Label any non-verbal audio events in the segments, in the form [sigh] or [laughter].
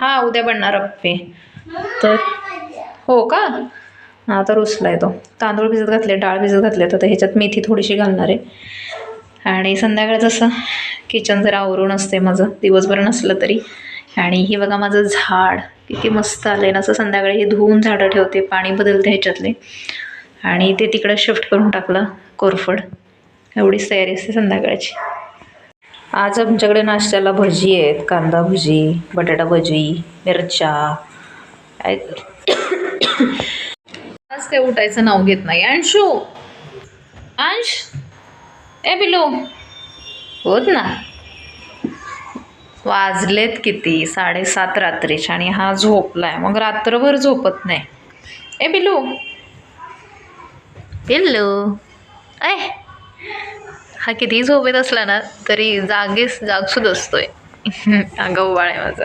हां उद्या बनणार अप्पे. तर हो का? आता तर आहे तो. तांदूळ भिजत घातले डाळ भिजत घातले तर ह्याच्यात मेथी थोडीशी घालणार आहे. आणि संध्याकाळचं असं किचन जरा आवरून असते माझं. दिवसभर नसलं तरी. आणि हे बघा माझं झाड किती मस्त आलं आहे ना असं संध्याकाळी हे धुवून झाडं ठेवते पाणी बदलते ह्याच्यातले. आणि ते तिकडं शिफ्ट करून टाकलं कोरफड. एवढीच तयारी असते संध्याकाळची. आज आमच्याकडे नाश्त्याला भजी आहेत कांदा भजी बटाटा भजी मिरच्या. आज काय उठायचं नाव घेत नाही. अंशू! अंश! ए बिलो होत ना? वाजलेत किती? साडेसात रात्रीचे आणि हा झोपलाय. मग रात्रभर झोपत नाही. ए बिलू बिल्लू ऐ हा कितीही झोपेत असला ना तरी जागेच जागसूद असतोय. [laughs] अगं बाळ आहे माझा.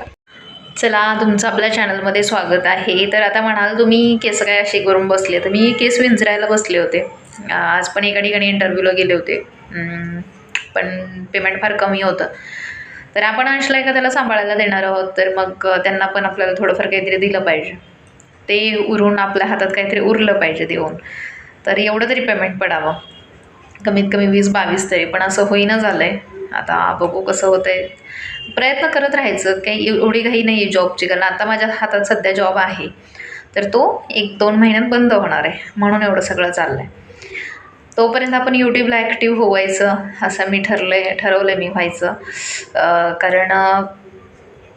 चला तुमचं आपल्या चॅनलमध्ये स्वागत आहे. तर आता म्हणाल तुम्ही केस काय असे करून बसले? तर मी केस विंचरायला बसले होते. आज पण एका ठिकाणी इंटरव्ह्यूला गेले होते. पण पेमेंट फार कमी होतं. तर आपण अंशला का त्याला सांभाळायला देणार आहोत तर मग त्यांना पण आपल्याला थोडंफार काहीतरी दिलं पाहिजे. ते उरून आपल्या हातात काहीतरी उरलं पाहिजे देऊन. तर एवढं तरी पेमेंट पडावं. कमीत कमी वीस बावीस तरी पण असं होईना झालं आहे आता बघू कसं होतं आहे प्रयत्न करत राहायचं काही एवढी घाई नाही आहे जॉबची कारण आता माझ्या हातात सध्या जॉब आहे. तर तो एक दोन महिन्यात बंद होणार आहे म्हणून एवढं सगळं चाललं आहे तोपर्यंत आपण यूट्यूबला ॲक्टिव्ह होवायचं असं मी ठरलं आहे ठरवलं आहे मी व्हायचं. कारण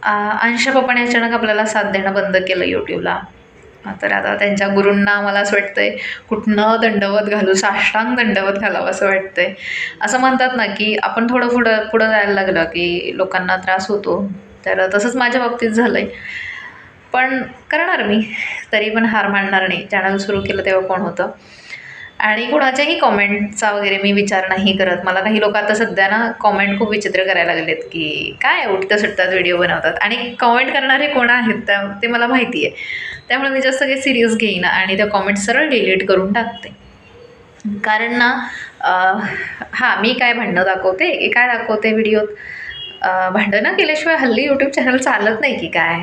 अंशपपणे पप्पाने अचानक आपल्याला साथ देणं बंद केलं यूट्यूबला तर आता त्यांच्या गुरूंना मला असं वाटतंय कुठनं दंडवत घालू साष्टांग दंडवत घालावं असं वाटतंय. असं म्हणतात ना की आपण थोडं पुढं पुढं जायला लागलं की लोकांना त्रास होतो. तर तसंच माझ्या बाबतीत झालं आहे पण करणार मी तरी पण हार मानणार नाही. चॅनल सुरू केलं तेव्हा कोण होतं? आणि कुणाच्याही कॉमेंटचा वगैरे मी विचार नाही करत. मला काही लोक आता सध्या ना कॉमेंट खूप विचित्र करायला लागलेत की काय उठता सुटतात व्हिडिओ बनवतात. आणि कॉमेंट करणारे कोण आहेत त्या ते मला माहिती आहे. त्यामुळे मी जास्त काही सिरियस घेईन आणि त्या कॉमेंट सरळ डिलीट करून टाकते. कारण ना हां मी काय भांडणं दाखवते? की काय दाखवते व्हिडिओत भांडणं केल्याशिवाय हल्ली यूट्यूब चॅनल चालत नाही की काय?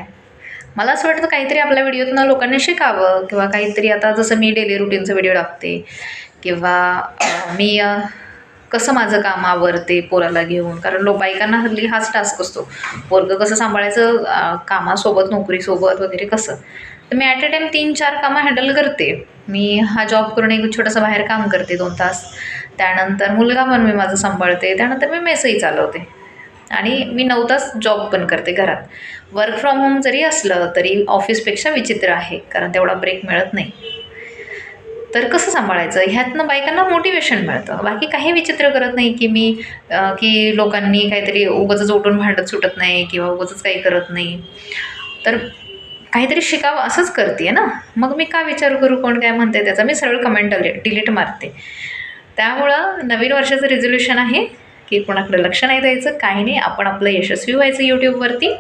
मला असं वाटतं काहीतरी आपल्या व्हिडिओतनं लोकांनी शिकावं किंवा काहीतरी आता जसं मी डेली रुटीनचं व्हिडिओ टाकते किंवा मी कसं माझं काम आवरते पोराला घेऊन कारण लो बायकांना हल्ली हाच टास्क असतो. पोरगं कसं सांभाळायचं कामासोबत नोकरीसोबत वगैरे कसं. तर मी ॲट अ टाईम तीन चार कामं हँडल करते. मी हा जॉब करून एक छोटंसं बाहेर काम करते दोन तास. त्यानंतर मुलगा पण मी माझं सांभाळते. त्यानंतर मी मेसही चालवते. आणि मी नऊ तास जॉब पण करते घरात. वर्क फ्रॉम होम जरी असलं तरी ऑफिसपेक्षा विचित्र आहे कारण तेवढा ब्रेक मिळत नाही. तर कसं सांभाळायचं? ह्यातनं बायकांना मोटिवेशन मिळतं. बाकी काही विचित्र करत नाही की मी की लोकांनी काहीतरी उगाच उठून भांडत सुटत नाही किंवा उगाच काही करत नाही. तर काहीतरी शिकावं असंच करते ना? मग मी का विचार करू कोण काय म्हणते त्याचा? मी सरळ कमेंट डिलीट मारते. त्यामुळं नवीन वर्षाचं रेझोल्युशन आहे की कोणाकडे लक्ष नाही द्यायचं काही नाही. आपण आपलं यशस्वी व्हायचं यूट्यूबवरती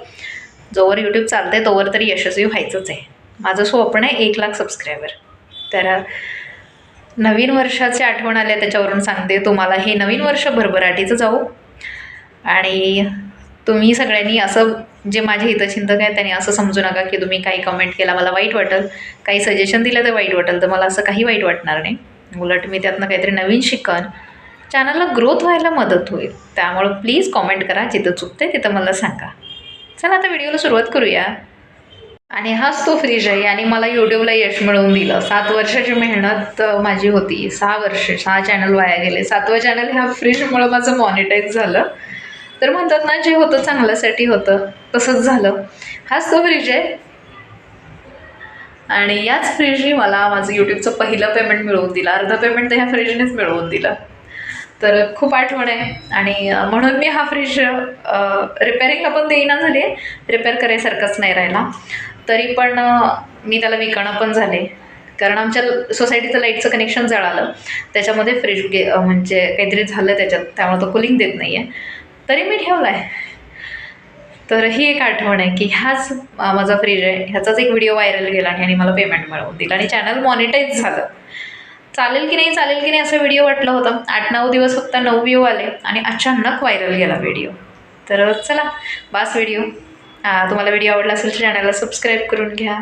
जोवर यूट्यूब चालते तोवर तरी यशस्वी व्हायचंच आहे. माझं स्वप्न आहे एक लाख सबस्क्रायबर तर नवीन वर्षाची आठवण आल्या त्याच्यावरून सांगते. तुम्हाला हे नवीन वर्ष भरभराटीचं जाऊ. आणि तुम्ही सगळ्यांनी असं जे माझे हितचिंतक आहेत त्यांनी असं समजू नका की तुम्ही काही कमेंट केला मला वाईट वाटेल. काही सजेशन दिलं तर वाईट वाटेल तर मला असं काही वाईट वाटणार नाही. उलट मी त्यातनं काहीतरी नवीन शिकन. चॅनलला ग्रोथ व्हायला मदत होईल. त्यामुळं प्लीज कॉमेंट करा. जिथं चुकते तिथं मला सांगा. चला आता व्हिडिओला सुरुवात करूया. आणि हाच तो फ्रीज आहे आणि मला यूट्यूबला यश मिळवून दिलं. सात वर्षाची मेहनत माझी होती. सहा वर्ष सहा चॅनल वाया गेले. सातवं चॅनल ह्या फ्रीजमुळं माझं मॉनिटाईज झालं. तर म्हणतात ना जे होतं चांगल्यासाठी होतं तसंच झालं. हाच तो फ्रीज आहे आणि याच फ्रीजने मला माझं यूट्यूबचं पहिलं पेमेंट मिळवून दिलं. अर्धं पेमेंट तर ह्या फ्रीजनेच मिळवून दिलं. तर खूप आठवण आहे. आणि म्हणून मी हा फ्रीज रिपेअरिंगला पण देईना झाले. रिपेअर करायसारखंच नाही राहिला. तरी पण मी त्याला विकणं पण झाले. कारण आमच्या सोसायटीचं लाईटचं कनेक्शन जळालं. त्याच्यामध्ये फ्रीज गे म्हणजे काहीतरी झालं त्याच्यात. त्यामुळे तो कुलिंग देत नाही आहे तरी मी ठेवला आहे तर ही एक आठवण आहे की ह्याच माझा फ्रीज आहे. ह्याचाच एक व्हिडिओ व्हायरल गेला आणि ह्याने मला पेमेंट मिळवून दिलं. आणि चॅनल मॉनिटाईज झालं. चालेल की नाही चालेल की नाही असं व्हिडिओ वाटलं होतं. आठ नऊ दिवस फक्त नऊ व्ह्यू आले आणि अचानक व्हायरल गेला व्हिडिओ तर चला बास व्हिडिओ तुम्हाला व्हिडिओ आवडला असेल तर चॅनलला सबस्क्राईब करून घ्या.